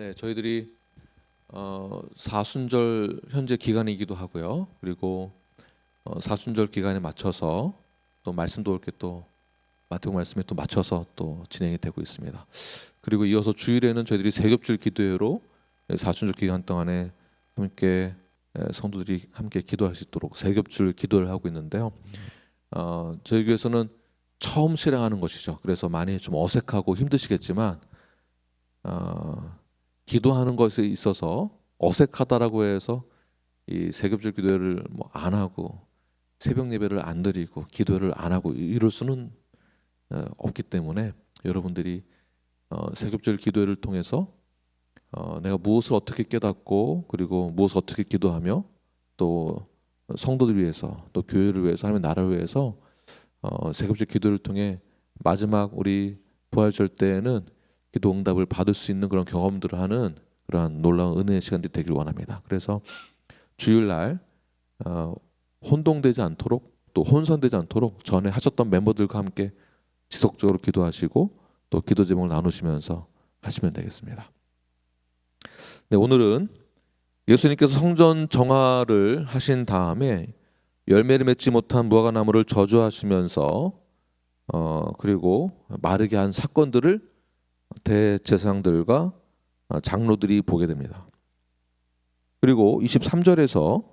네, 저희들이 어, 사순절 현재 기간이기도 하고요. 그리고 어, 사순절 기간에 맞춰서 또 말씀도 이렇게 또 마태복 말씀에 또 맞춰서 또 진행이 되고 있습니다. 그리고 이어서 주일에는 저희들이 세겹줄 기도회로 사순절 기간 동안에 함께 에, 성도들이 함께 기도할 수 있도록 세겹줄 기도를 하고 있는데요. 어, 저희 교회에서는 처음 실행하는 것이죠. 그래서 많이 좀 어색하고 힘드시겠지만 어, 기도하는 것에 있어서 어색하다라고 해서 이 세겹줄 기도회를 뭐 안 하고 새벽 예배를 안 드리고 기도를 안 하고 이럴 수는 어, 없기 때문에 여러분들이 어, 세겹절 기도회를 통해서 어, 내가 무엇을 어떻게 깨닫고 그리고 무엇을 어떻게 기도하며 또 성도들 위해서 또 교회를 위해서 하나님의 나라를 위해서 어, 세겹절 기도를 통해 마지막 우리 부활절 때에는 기도 응답을 받을 수 있는 그런 경험들을 하는 그러한 놀라운 은혜의 시간들이 되길 원합니다. 그래서 주일날 어, 혼동되지 않도록 또 혼선되지 않도록 전에 하셨던 멤버들과 함께 지속적으로 기도하시고 또 기도 제목을 나누시면서 하시면 되겠습니다. 네, 오늘은 예수님께서 성전 정화를 하신 다음에 열매를 맺지 못한 무화과 나무를 저주하시면서 어 그리고 마르게 한 사건들을 대제사장들과 장로들이 보게 됩니다. 그리고 23절에서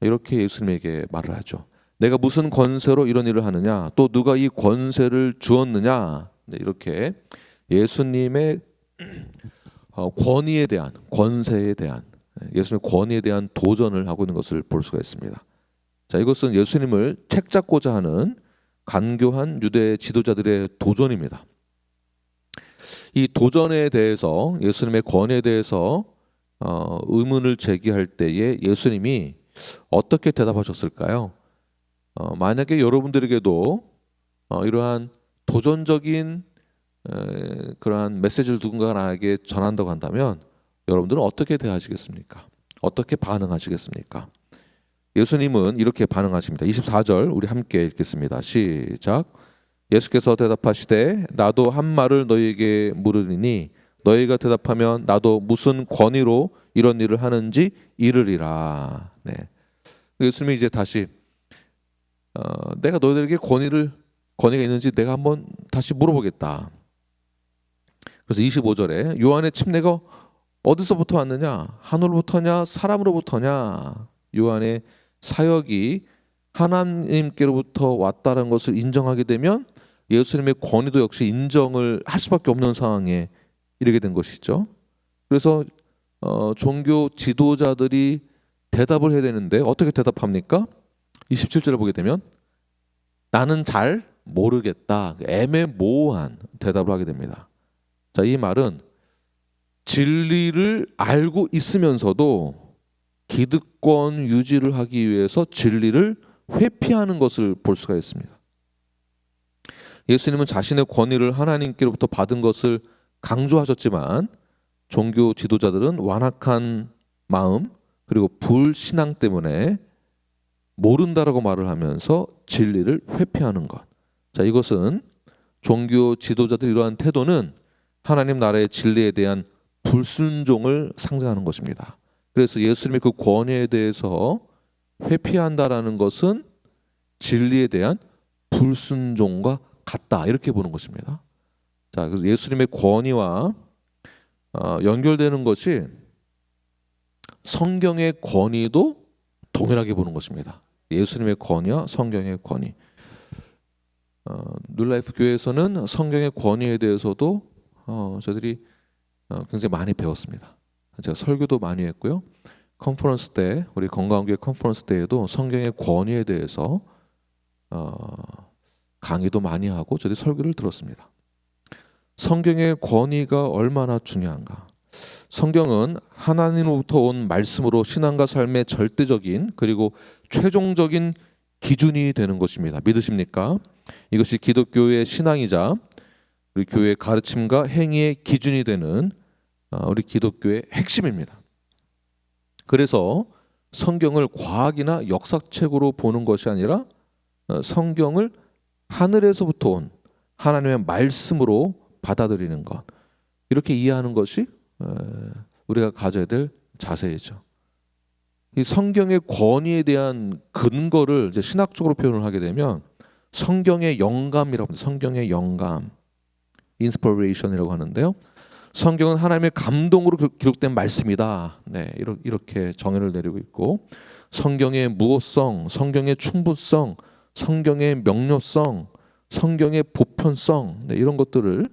이렇게 예수님에게 말을 하죠. 내가 무슨 권세로 이런 일을 하느냐? 또 누가 이 권세를 주었느냐? 네, 이렇게 예수님의 어, 권위에 대한 권세에 대한 예수님의 권위에 대한 도전을 하고 있는 것을 볼 수가 있습니다. 자, 이것은 예수님을 책잡고자 하는 간교한 유대 지도자들의 도전입니다. 이 도전에 대해서 예수님의 권위에 대해서 어, 의문을 제기할 때에 예수님이 어떻게 대답하셨을까요? 어, 만약에 여러분들에게도 어, 이러한 도전적인 에, 그러한 메시지를 누군가 나에게 전한다고 한다면 여러분들은 어떻게 대하시겠습니까? 어떻게 반응하시겠습니까? 예수님은 이렇게 반응하십니다. 24절 우리 함께 읽겠습니다. 시작. 예수께서 대답하시되 나도 한 말을 너희에게 물으리니 너희가 대답하면 나도 무슨 권위로 이런 일을 하는지 이르리라. 네. 예수님이 이제 다시 어, 내가 너희들에게 권위를 권위가 있는지 내가 한번 다시 물어보겠다. 그래서 25절에 요한의 침례가 어디서부터 왔느냐? 하늘로부터냐? 사람으로부터냐? 요한의 사역이 하나님께로부터 왔다는 것을 인정하게 되면 예수님의 권위도 역시 인정을 할 수밖에 없는 상황에 이르게 된 것이죠. 그래서 어, 종교 지도자들이 대답을 해야 되는데 어떻게 대답합니까? 27절을 보게 되면 나는 잘 모르겠다. 애매모호한 대답을 하게 됩니다. 자, 이 말은 진리를 알고 있으면서도 기득권 유지를 하기 위해서 진리를 회피하는 것을 볼 수가 있습니다. 예수님은 자신의 권위를 하나님께로부터 받은 것을 강조하셨지만 종교 지도자들은 완악한 마음 그리고 불신앙 때문에 모른다라고 말을 하면서 진리를 회피하는 것. 자, 이것은 종교 지도자들 이러한 태도는 하나님 나라의 진리에 대한 불순종을 상징하는 것입니다. 그래서 예수님의 그 권위에 대해서 회피한다라는 것은 진리에 대한 불순종과 같다 이렇게 보는 것입니다. 자, 그래서 예수님의 권위와 어, 연결되는 것이 성경의 권위도 동일하게 보는 것입니다. 예수님의 권위와 성경의 권위. 어, 뉴라이프 교회에서는 성경의 권위에 대해서도 어, 저들이 어, 굉장히 많이 배웠습니다. 제가 설교도 많이 했고요. 컨퍼런스 때 우리 건강교회 컨퍼런스 때에도 성경의 권위에 대해서 어, 강의도 많이 하고 저들이 설교를 들었습니다. 성경의 권위가 얼마나 중요한가? 성경은 하나님으로부터 온 말씀으로 신앙과 삶의 절대적인 그리고 최종적인 기준이 되는 것입니다. 믿으십니까? 이것이 기독교의 신앙이자 우리 교회의 가르침과 행위의 기준이 되는 어, 우리 기독교의 핵심입니다. 그래서 성경을 과학이나 역사책으로 보는 것이 아니라 어, 성경을 하늘에서부터 온 하나님의 말씀으로 받아들이는 것 이렇게 이해하는 것이 에, 우리가 가져야 될 자세이죠. 이 성경의 권위에 대한 근거를 이제 신학적으로 표현을 하게 되면 성경의 영감이라고 합니다. 성경의 영감, 인스퍼레이션이라고 하는데요. 성경은 하나님의 감동으로 기- 기록된 말씀이다. 네, 이렇게, 정의를 내리고 있고 성경의 무호성, 성경의 충분성, 성경의 명료성, 성경의 보편성 네, 이런 것들을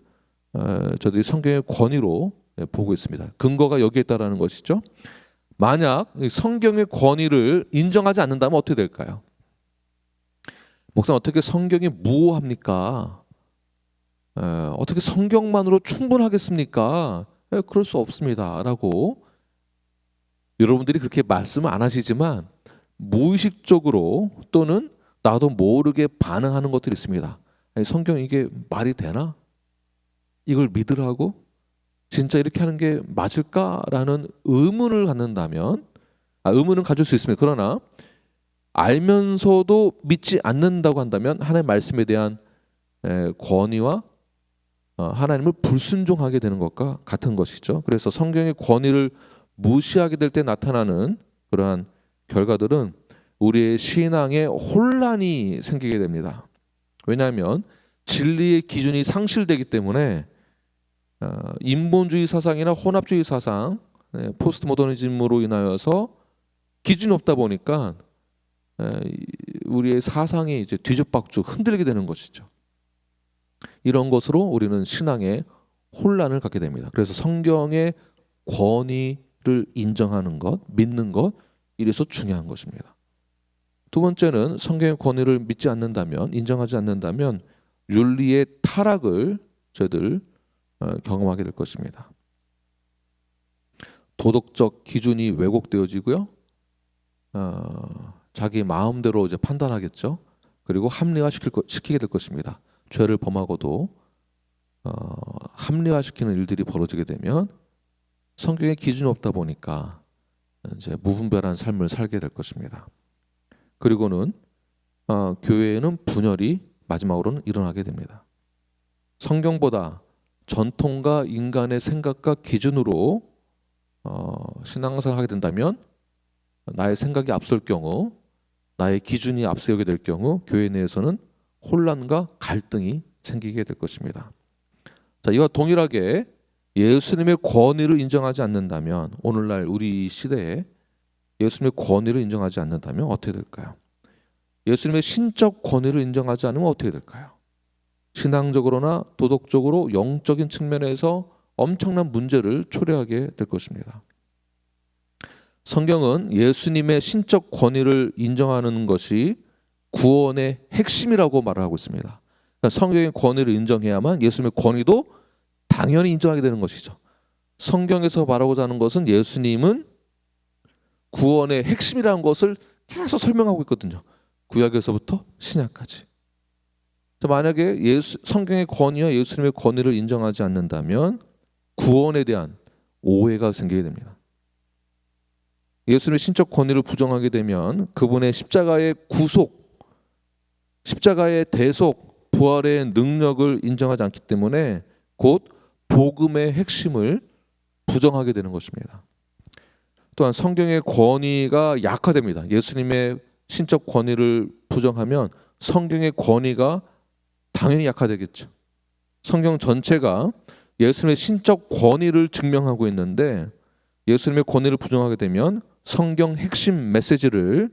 어, 저들이 성경의 권위로 네, 보고 있습니다. 근거가 여기에 있다라는 것이죠. 만약 이 성경의 권위를 인정하지 않는다면 어떻게 될까요? 목사 어떻게 성경이 무호합니까? 에, 어떻게 성경만으로 충분하겠습니까? 에, 그럴 수 없습니다라고 여러분들이 그렇게 말씀을 안 하시지만 무의식적으로 또는 나도 모르게 반응하는 것들이 있습니다. 아니, 성경 이게 말이 되나? 이걸 믿으라고? 진짜 이렇게 하는 게 맞을까라는 의문을 갖는다면 아, 의문은 가질 수 있습니다. 그러나 알면서도 믿지 않는다고 한다면 하나님의 말씀에 대한 에, 권위와 어, 하나님을 불순종하게 되는 것과 같은 것이죠. 그래서 성경의 권위를 무시하게 될 때 나타나는 그러한 결과들은 우리의 신앙에 혼란이 생기게 됩니다. 왜냐하면 진리의 기준이 상실되기 때문에 어, 인본주의 사상이나 혼합주의 사상, 네, 포스트 모더니즘으로 인하여서 기준이 없다 보니까 우리의 사상이 이제 뒤죽박죽 흔들리게 되는 것이죠. 이런 것으로 우리는 신앙에 혼란을 갖게 됩니다. 그래서 성경의 권위를 인정하는 것, 믿는 것 이래서 중요한 것입니다. 두 번째는 성경의 권위를 믿지 않는다면, 인정하지 않는다면 윤리의 타락을 저희들 어, 경험하게 될 것입니다. 도덕적 기준이 왜곡되어지고요. 어, 자기 마음대로 이제 판단하겠죠. 그리고 합리화 시킬 것, 시키게 될 것입니다. 죄를 범하고도 어, 합리화시키는 일들이 벌어지게 되면 성경에 기준이 없다 보니까 이제 무분별한 삶을 살게 될 것입니다. 그리고는 어, 교회에는 분열이 마지막으로는 일어나게 됩니다. 성경보다 전통과 인간의 생각과 기준으로 어, 신앙생활 하게 된다면 나의 생각이 앞설 경우 나의 기준이 앞서게 될 경우 교회 내에서는 혼란과 갈등이 생기게 될 것입니다. 자, 이와 동일하게 예수님의 권위를 인정하지 않는다면 오늘날 우리 시대에 예수님의 권위를 인정하지 않는다면 어떻게 될까요? 예수님의 신적 권위를 인정하지 않으면 어떻게 될까요? 신앙적으로나 도덕적으로 영적인 측면에서 엄청난 문제를 초래하게 될 것입니다. 성경은 예수님의 신적 권위를 인정하는 것이 구원의 핵심이라고 말을 하고 있습니다. 그러니까 성경의 권위를 인정해야만 예수님의 권위도 당연히 인정하게 되는 것이죠. 성경에서 말하고자 하는 것은 예수님은 구원의 핵심이라는 것을 계속 설명하고 있거든요. 구약에서부터 신약까지. 자, 만약에 예수, 성경의 권위와 예수님의 권위를 인정하지 않는다면 구원에 대한 오해가 생기게 됩니다. 예수님의 신적 권위를 부정하게 되면 그분의 십자가의 구속, 십자가의 대속, 부활의 능력을 인정하지 않기 때문에 곧 복음의 핵심을 부정하게 되는 것입니다. 또한 성경의 권위가 약화됩니다. 예수님의 신적 권위를 부정하면 성경의 권위가 당연히 약화되겠죠. 성경 전체가 예수님의 신적 권위를 증명하고 있는데 예수님의 권위를 부정하게 되면 성경 핵심 메시지를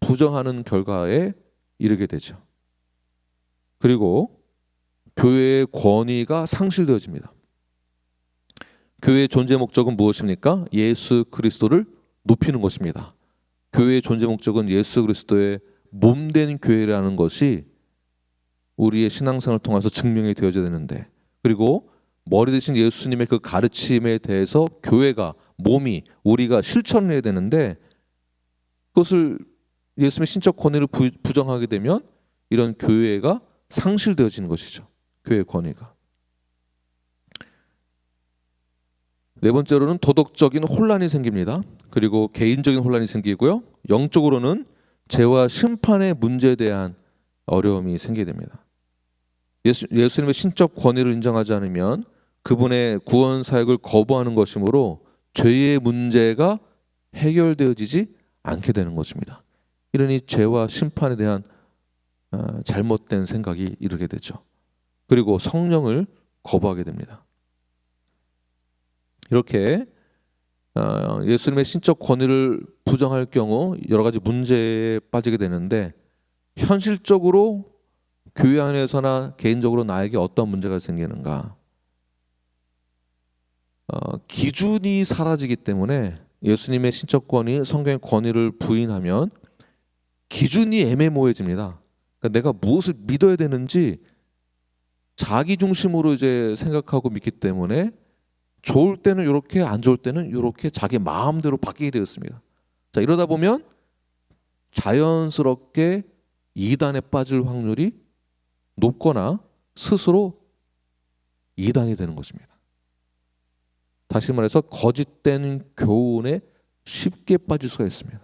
부정하는 결과에 이르게 되죠. 그리고 교회의 권위가 상실되어집니다. 교회의 존재 목적은 무엇입니까? 예수 그리스도를 높이는 것입니다. 교회의 존재 목적은 예수 그리스도의 몸 된 교회라는 것이 우리의 신앙생활을 통해서 증명이 되어져야 되는데 그리고 머리 대신 예수님의 그 가르침에 대해서 교회가 몸이 우리가 실천을 해야 되는데 그것을 예수님의 신적 권위를 부, 부정하게 되면 이런 교회가 상실되어지는 것이죠. 교회의 권위가. 네 번째로는 도덕적인 혼란이 생깁니다. 그리고 개인적인 혼란이 생기고요. 영적으로는 죄와 심판의 문제에 대한 어려움이 생기게 됩니다. 예수, 예수님의 신적 권위를 인정하지 않으면 그분의 구원 사역을 거부하는 것이므로 죄의 문제가 해결되어지지 않게 되는 것입니다. 이러니 죄와 심판에 대한 어, 잘못된 생각이 이르게 되죠. 그리고 성령을 거부하게 됩니다. 이렇게 어, 예수님의 신적 권위를 부정할 경우 여러 가지 문제에 빠지게 되는데 현실적으로 교회 안에서나 개인적으로 나에게 어떤 문제가 생기는가? 어, 기준이 사라지기 때문에 예수님의 신적 권위, 성경의 권위를 부인하면 기준이 애매모호해집니다. 그러니까 내가 무엇을 믿어야 되는지 자기 중심으로 이제 생각하고 믿기 때문에 좋을 때는 이렇게 안 좋을 때는 이렇게 자기 마음대로 바뀌게 되었습니다. 자 이러다 보면 자연스럽게 이단에 빠질 확률이 높거나 스스로 이단이 되는 것입니다. 다시 말해서 거짓된 교훈에 쉽게 빠질 수가 있습니다.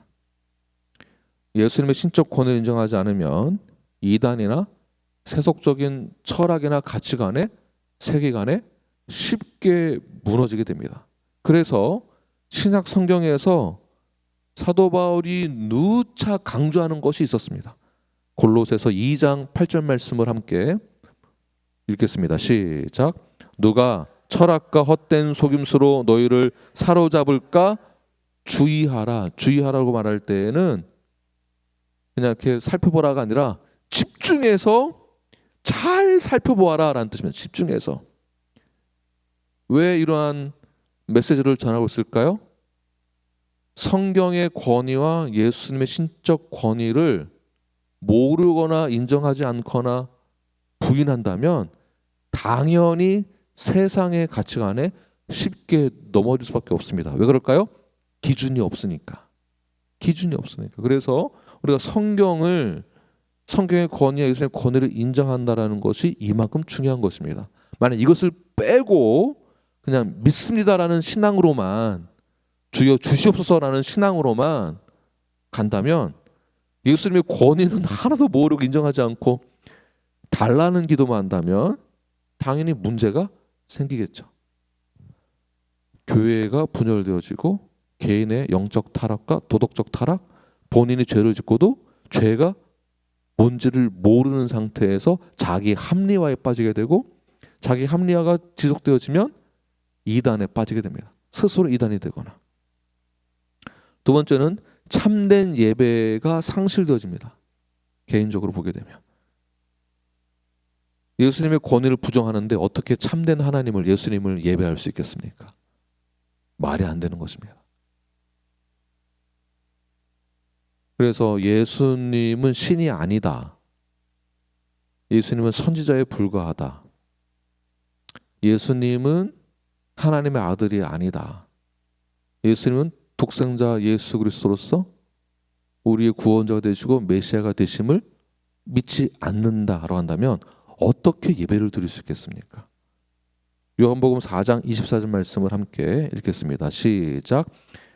예수님의 신적 권위를 인정하지 않으면 이단이나 세속적인 철학이나 가치관에 세계관에 쉽게 무너지게 됩니다. 그래서 신약 성경에서 사도 바울이 누차 강조하는 것이 있었습니다. 골로새서 2장 8절 말씀을 함께 읽겠습니다. 시작. 누가 철학과 헛된 속임수로 너희를 사로잡을까 주의하라. 주의하라고 말할 때에는 그냥 이렇게 살펴보라가 아니라 집중해서 잘 살펴보아라라는 뜻입니다. 집중해서. 왜 이러한 메시지를 전하고 있을까요? 성경의 권위와 예수님의 신적 권위를 모르거나 인정하지 않거나 부인한다면 당연히 세상의 가치관에 쉽게 넘어질 수밖에 없습니다. 왜 그럴까요? 기준이 없으니까. 기준이 없으니까. 그래서 우리가 성경을 성경의 권위와 예수님의 권위를 인정한다라는 것이 이만큼 중요한 것입니다. 만약 이것을 빼고 그냥 믿습니다라는 신앙으로만 주여 주시옵소서라는 신앙으로만 간다면 예수님의 권위는 하나도 모르고 인정하지 않고 달라는 기도만 한다면 당연히 문제가 생기겠죠. 교회가 분열되어지고 개인의 영적 타락과 도덕적 타락, 본인이 죄를 짓고도 죄가 뭔지를 모르는 상태에서 자기 합리화에 빠지게 되고 자기 합리화가 지속되어지면 이단에 빠지게 됩니다. 스스로 이단이 되거나. 두 번째는 참된 예배가 상실되어집니다. 개인적으로 보게 되면. 예수님의 권위를 부정하는데 어떻게 참된 하나님을 예수님을 예배할 수 있겠습니까? 말이 안 되는 것입니다. 그래서 예수님은 신이 아니다. 예수님은 선지자에 불과하다. 예수님은 하나님의 아들이 아니다. 예수님은 독생자 예수 그리스도로서 우리의 구원자가 되시고 메시아가 되심을 믿지 않는다라고 한다면 어떻게 예배를 드릴 수 있겠습니까? 요한복음 4장 24절 말씀을 함께 읽겠습니다. 시작.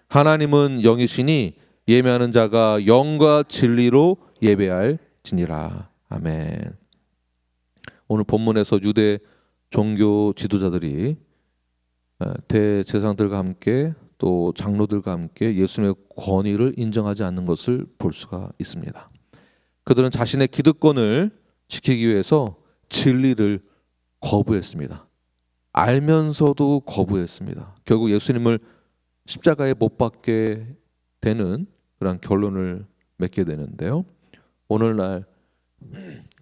하나님은 영이시니 예매하는 자가 영과 진리로 예배할지니라. 아멘. 오늘 본문에서 유대 종교 지도자들이 어, 대제사장들과 함께 또 장로들과 함께 예수님의 권위를 인정하지 않는 것을 볼 수가 있습니다. 그들은 자신의 기득권을 지키기 위해서 진리를 거부했습니다. 알면서도 거부했습니다. 결국 예수님을 십자가에 못 박게 되는 그런 결론을 맺게 되는데요. 오늘날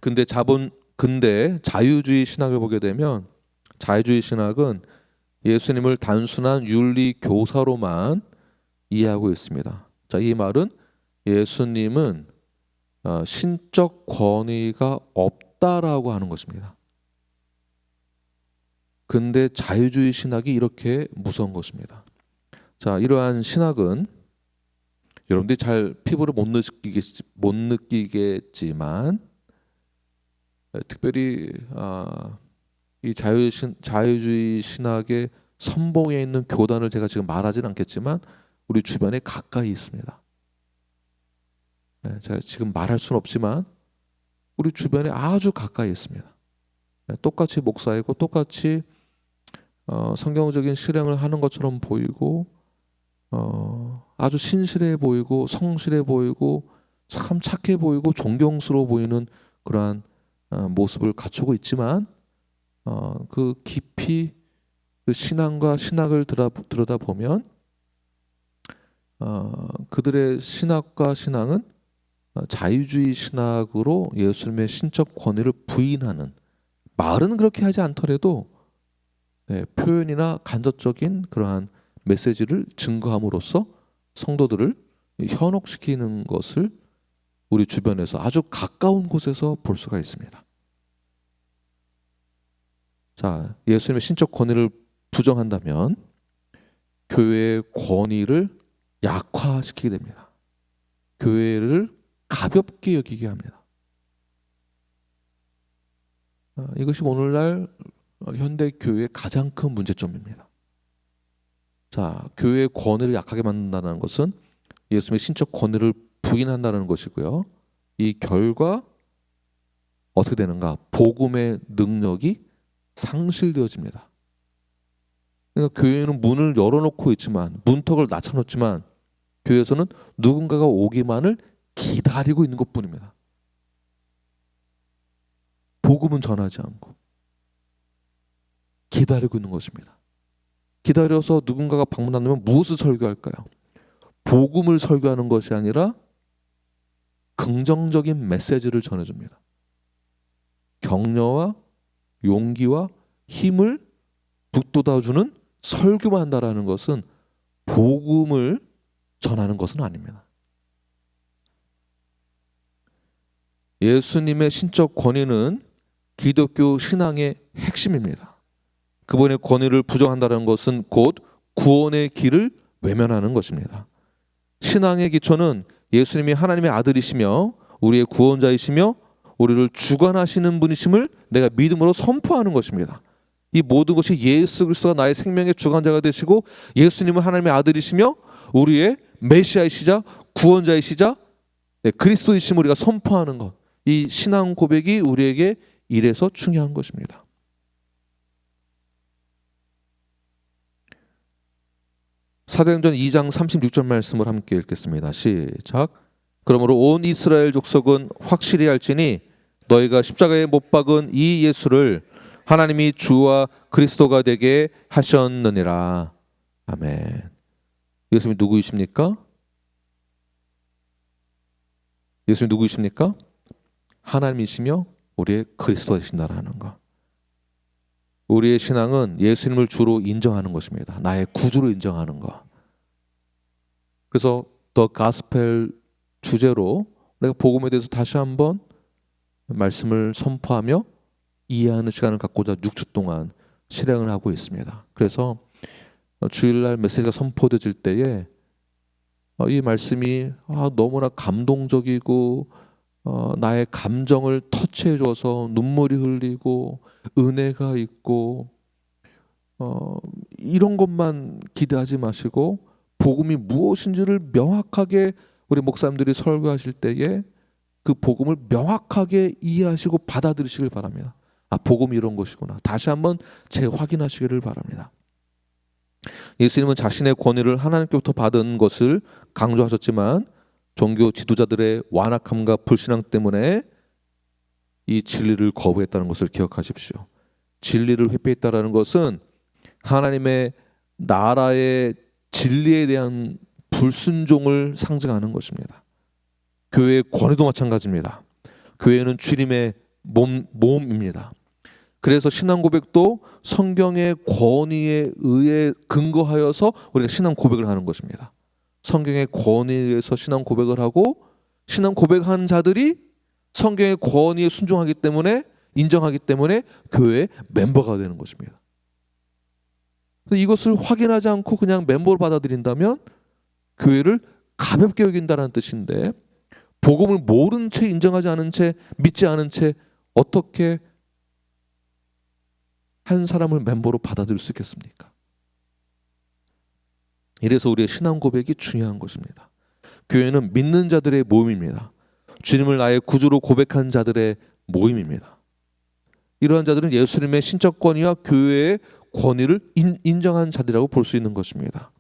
근데 자본 근대 자유주의 신학을 보게 되면 자유주의 신학은 예수님을 단순한 윤리 교사로만 이해하고 있습니다. 자, 이 말은 예수님은 어, 신적 권위가 없다라고 하는 것입니다. 근데 자유주의 신학이 이렇게 무서운 것입니다. 자, 이러한 신학은 여러분들이 잘 피부를 못 느끼겠 못 느끼겠지만 특별히 아, 이 자유 신, 자유주의 신학의 선봉에 있는 교단을 제가 지금 말하지는 않겠지만 우리 주변에 가까이 있습니다. 네, 제가 지금 말할 수는 없지만 우리 주변에 아주 가까이 있습니다. 네, 똑같이 목사이고 똑같이 어, 성경적인 실행을 하는 것처럼 보이고 어, 아주 신실해 보이고 성실해 보이고 참 착해 보이고 존경스러워 보이는 그러한 어, 모습을 갖추고 있지만 어, 그 깊이 그 신앙과 신학을 들여다 보면 어, 그들의 신학과 신앙은 어, 자유주의 신학으로 예수님의 신적 권위를 부인하는 말은 그렇게 하지 않더라도 네, 표현이나 간접적인 그러한 메시지를 증거함으로써 성도들을 현혹시키는 것을 우리 주변에서 아주 가까운 곳에서 볼 수가 있습니다. 자, 예수님의 신적 권위를 부정한다면 교회의 권위를 약화시키게 됩니다. 교회를 가볍게 여기게 합니다. 아, 이것이 오늘날 현대 교회의 가장 큰 문제점입니다. 자, 교회의 권위를 약하게 만든다는 것은 예수님의 신적 권위를 부인한다는 것이고요. 이 결과 어떻게 되는가? 복음의 능력이 상실되어집니다. 그러니까 교회는 문을 열어놓고 있지만 문턱을 낮춰놓지만 교회에서는 누군가가 오기만을 기다리고 있는 것뿐입니다. 복음은 전하지 않고 기다리고 있는 것입니다. 기다려서 누군가가 방문한다면 무엇을 설교할까요? 복음을 설교하는 것이 아니라 긍정적인 메시지를 전해줍니다. 격려와 용기와 힘을 북돋아주는 설교만 한다라는 것은 복음을 전하는 것은 아닙니다. 예수님의 신적 권위는 기독교 신앙의 핵심입니다. 그분의 권위를 부정한다는 것은 곧 구원의 길을 외면하는 것입니다. 신앙의 기초는 예수님이 하나님의 아들이시며 우리의 구원자이시며 우리를 주관하시는 분이심을 내가 믿음으로 선포하는 것입니다. 이 모든 것이 예수 그리스도가 나의 생명의 주관자가 되시고 예수님은 하나님의 아들이시며 우리의 메시아이시자 구원자이시자 네, 그리스도이심을 우리가 선포하는 것. 이 신앙 고백이 우리에게 이래서 중요한 것입니다. 사도행전 2장 36절 말씀을 함께 읽겠습니다. 시작. 그러므로 온 이스라엘 족속은 확실히 알지니 너희가 십자가에 못 박은 이 예수를 하나님이 주와 그리스도가 되게 하셨느니라. 아멘. 예수님이 누구이십니까? 예수님 누구이십니까? 하나님이시며 우리의 그리스도이신다라는 것. 우리의 신앙은 예수님을 주로 인정하는 것입니다. 나의 구주로 인정하는 것. 그래서 더 가스펠 주제로 내가 복음에 대해서 다시 한번 말씀을 선포하며 이해하는 시간을 갖고자 6주 동안 실행을 하고 있습니다. 그래서 주일날 메시지가 선포되질 때에 어, 이 말씀이 아, 너무나 감동적이고 어, 나의 감정을 터치해 줘서 눈물이 흘리고 은혜가 있고 어, 이런 것만 기대하지 마시고 복음이 무엇인지를 명확하게 우리 목사님들이 설교하실 때에 그 복음을 명확하게 이해하시고 받아들이시길 바랍니다. 아, 복음이 이런 것이구나. 다시 한번 재확인하시기를 바랍니다. 예수님은 자신의 권위를 하나님께부터 받은 것을 강조하셨지만 종교 지도자들의 완악함과 불신앙 때문에 이 진리를 거부했다는 것을 기억하십시오. 진리를 회피했다라는 것은 하나님의 나라의 진리에 대한 불순종을 상징하는 것입니다. 교회의 권위도 마찬가지입니다. 교회는 주님의 몸, 몸입니다. 그래서 신앙 고백도 성경의 권위에 의해 근거하여서 우리가 신앙 고백을 하는 것입니다. 성경의 권위에 의해서 신앙 고백을 하고 신앙 고백한 자들이 성경의 권위에 순종하기 때문에 인정하기 때문에 교회 멤버가 되는 것입니다. 이것을 확인하지 않고 그냥 멤버를 받아들인다면 교회를 가볍게 여긴다는 뜻인데 복음을 모른 채 인정하지 않은 채 믿지 않은 채 어떻게 한 사람을 멤버로 받아들일 수 있겠습니까? 이래서 우리의 신앙 고백이 중요한 것입니다. 교회는 믿는 자들의 모임입니다. 주님을 나의 구주로 고백한 자들의 모임입니다. 이러한 자들은 예수님의 신적 권위와 교회의 권위를 인, 인정한 자들이라고 볼 수 있는 것입니다.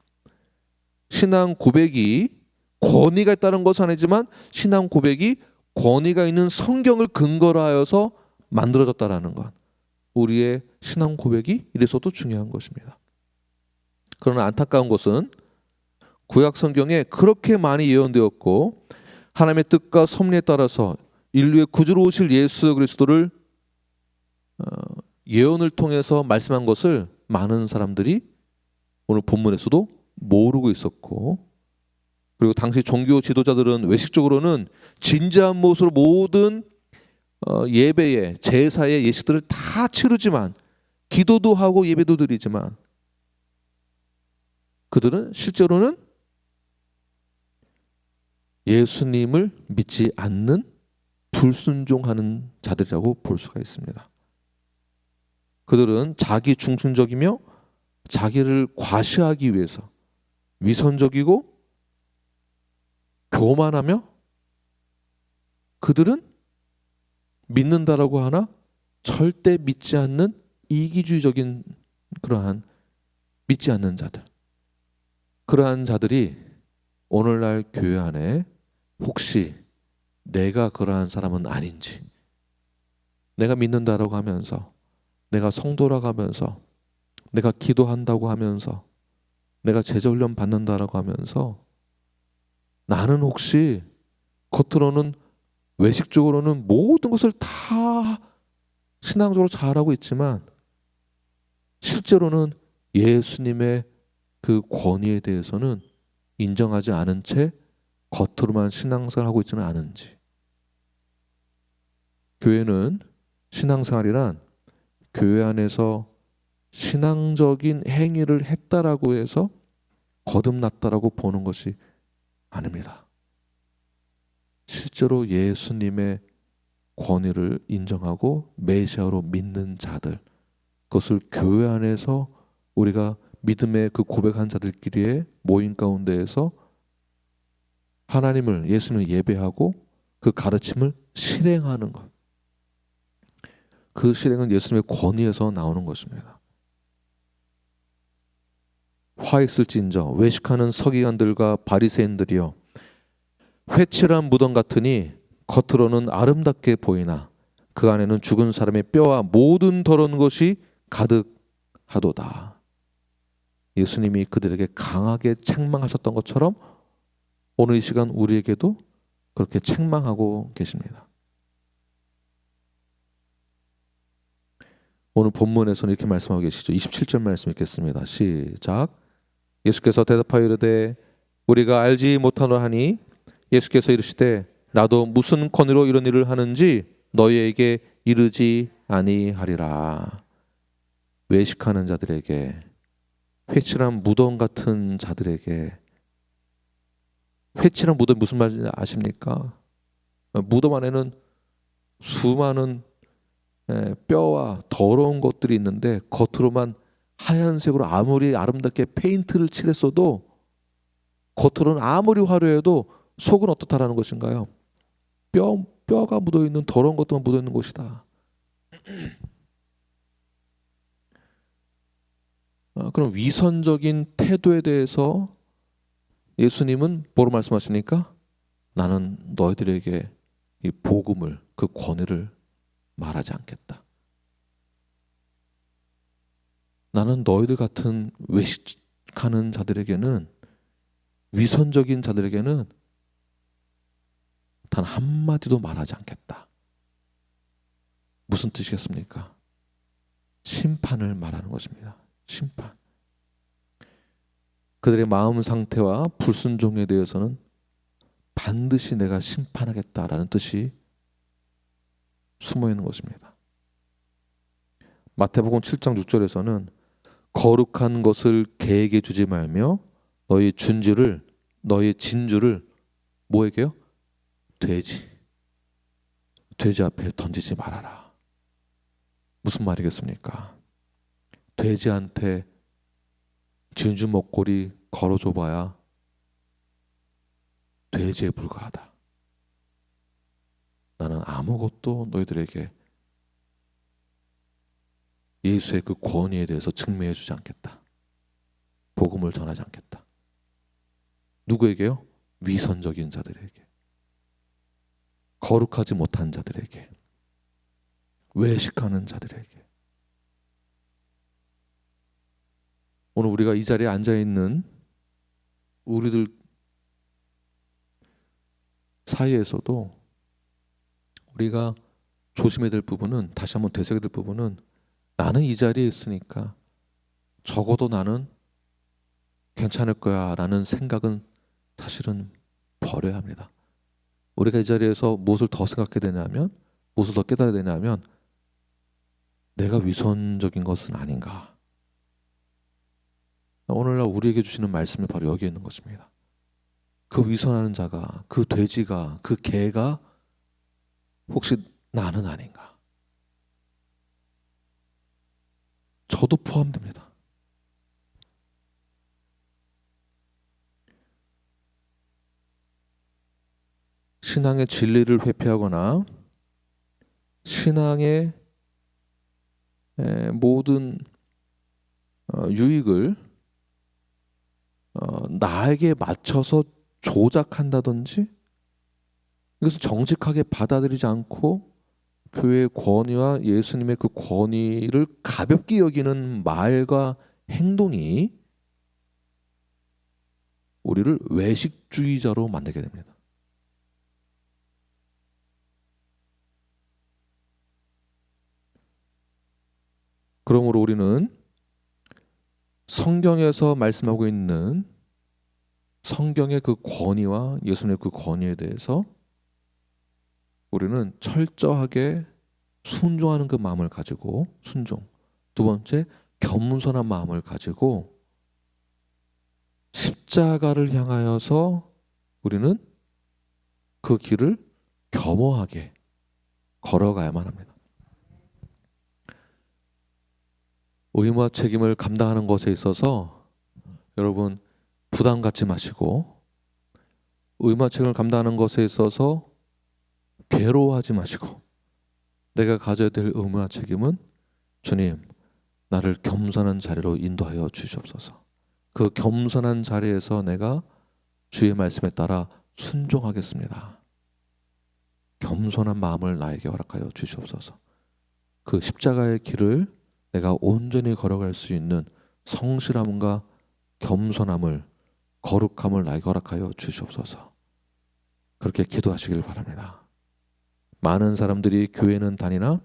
신앙 고백이 권위가 있다는 것은 아니지만 신앙 고백이 권위가 있는 성경을 근거로 하여서 만들어졌다라는 것. 우리의 신앙 고백이 이래서도 중요한 것입니다. 그러나 안타까운 것은 구약 성경에 그렇게 많이 예언되었고 하나님의 뜻과 섭리에 따라서 인류의 구주로 오실 예수 그리스도를 어, 예언을 통해서 말씀한 것을 많은 사람들이 오늘 본문에서도 모르고 있었고 그리고 당시 종교 지도자들은 외식적으로는 진지한 모습으로 모든 어, 예배의 제사의 예식들을 다 치르지만 기도도 하고 예배도 드리지만 그들은 실제로는 예수님을 믿지 않는 불순종하는 자들이라고 볼 수가 있습니다. 그들은 자기 중심적이며 자기를 과시하기 위해서 위선적이고 교만하며 그들은 믿는다라고 하나 절대 믿지 않는 이기주의적인 그러한 믿지 않는 자들. 그러한 자들이 오늘날 교회 안에 혹시 내가 그러한 사람은 아닌지 내가 믿는다라고 하면서 내가 성도라고 하면서 내가 기도한다고 하면서 내가 제자 훈련 받는다라고 하면서 나는 혹시 겉으로는 외식적으로는 모든 것을 다 신앙적으로 잘하고 있지만 실제로는 예수님의 그 권위에 대해서는 인정하지 않은 채 겉으로만 신앙생활 하고 있지는 않은지. 교회는 신앙생활이란 교회 안에서 신앙적인 행위를 했다라고 해서 거듭났다라고 보는 것이 아닙니다. 실제로 예수님의 권위를 인정하고 메시아로 믿는 자들 그것을 교회 안에서 우리가 믿음의 그 고백한 자들끼리의 모임 가운데에서 하나님을 예수님을 예배하고 그 가르침을 실행하는 것. 그 실행은 예수님의 권위에서 나오는 것입니다. 화 있을진저 외식하는 서기관들과 바리새인들이여 회칠한 무덤 같으니 겉으로는 아름답게 보이나 그 안에는 죽은 사람의 뼈와 모든 더러운 것이 가득하도다. 예수님이 그들에게 강하게 책망하셨던 것처럼 오늘 이 시간 우리에게도 그렇게 책망하고 계십니다. 오늘 본문에서는 이렇게 말씀하고 계시죠. 27절 말씀 읽겠습니다. 시작. 예수께서 대답하여 이르되 우리가 알지 못하노 하니 예수께서 이르시되 나도 무슨 권위로 이런 일을 하는지 너희에게 이르지 아니하리라. 외식하는 자들에게 회칠한 무덤 같은 자들에게 회칠한 무덤 무슨 말인지 아십니까? 무덤 안에는 수많은 뼈와 더러운 것들이 있는데 겉으로만 하얀색으로 아무리 아름답게 페인트를 칠했어도 겉으로는 아무리 화려해도 속은 어떻다라는 것인가요? 뼈 뼈가 묻어 있는 더러운 것들만 묻어 있는 곳이다. 어, 그럼 위선적인 태도에 대해서 예수님은 뭐로 말씀하십니까? 나는 너희들에게 이 복음을 그 권위를 말하지 않겠다. 나는 너희들 같은 외식하는 자들에게는 위선적인 자들에게는 단 한마디도 말하지 않겠다. 무슨 뜻이겠습니까? 심판을 말하는 것입니다. 심판. 그들의 마음 상태와 불순종에 대해서는 반드시 내가 심판하겠다라는 뜻이 숨어 있는 것입니다. 마태복음 7장 6절에서는 거룩한 것을 개에게 주지 말며 너희 준주를 너희 진주를 뭐에게요? 돼지 돼지 앞에 던지지 말아라. 무슨 말이겠습니까? 돼지한테 진주 먹거리 걸어줘 봐야 돼지에 불과하다. 나는 아무것도 너희들에게 예수의 그 권위에 대해서 증명해 주지 않겠다. 복음을 전하지 않겠다. 누구에게요? 위선적인 자들에게. 거룩하지 못한 자들에게. 외식하는 자들에게. 오늘 우리가 이 자리에 앉아 있는 우리들 사이에서도 우리가 조심해야 될 부분은 다시 한번 되새겨야 될 부분은 나는 이 자리에 있으니까 적어도 나는 괜찮을 거야 라는 생각은 사실은 버려야 합니다. 우리가 이 자리에서 무엇을 더 생각해야 되냐면 무엇을 더 깨달아야 되냐면 내가 위선적인 것은 아닌가. 오늘날 우리에게 주시는 말씀이 바로 여기에 있는 것입니다. 그 위선하는 자가 그 돼지가 그 개가 혹시 나는 아닌가? 저도 포함됩니다. 신앙의 진리를 회피하거나 신앙의 에, 모든 어, 유익을 어, 나에게 맞춰서 조작한다든지 이것을 정직하게 받아들이지 않고 교회의 권위와 예수님의 그 권위를 가볍게 여기는 말과 행동이 우리를 외식주의자로 만들게 됩니다. 그러므로 우리는 성경에서 말씀하고 있는 성경의 그 권위와 예수님의 그 권위에 대해서 우리는 철저하게 순종하는 그 마음을 가지고 순종. 두 번째, 겸손한 마음을 가지고 십자가를 향하여서 우리는 그 길을 겸허하게 걸어가야만 합니다. 의무와 책임을 감당하는 것에 있어서 여러분 부담 갖지 마시고 의무와 책임을 감당하는 것에 있어서 괴로워하지 마시고 내가 가져야 될 의무와 책임은 주님 나를 겸손한 자리로 인도하여 주시옵소서. 그 겸손한 자리에서 내가 주의 말씀에 따라 순종하겠습니다. 겸손한 마음을 나에게 허락하여 주시옵소서. 그 십자가의 길을 내가 온전히 걸어갈 수 있는 성실함과 겸손함을 거룩함을 나에게 허락하여 주시옵소서. 그렇게 기도하시길 바랍니다. 많은 사람들이 교회는 다니나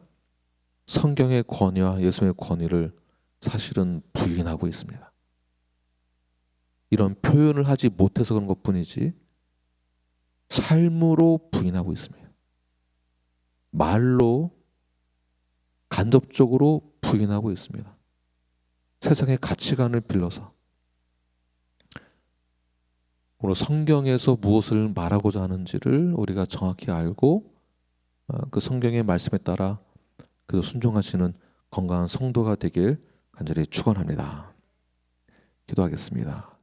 성경의 권위와 예수님의 권위를 사실은 부인하고 있습니다. 이런 표현을 하지 못해서 그런 것 뿐이지 삶으로 부인하고 있습니다. 말로 간접적으로 부인하고 있습니다. 세상의 가치관을 빌려서 오늘 성경에서 무엇을 말하고자 하는지를 우리가 정확히 알고 어, 그 성경의 말씀에 따라 그 순종하시는 건강한 성도가 되길 간절히 축원합니다. 기도하겠습니다.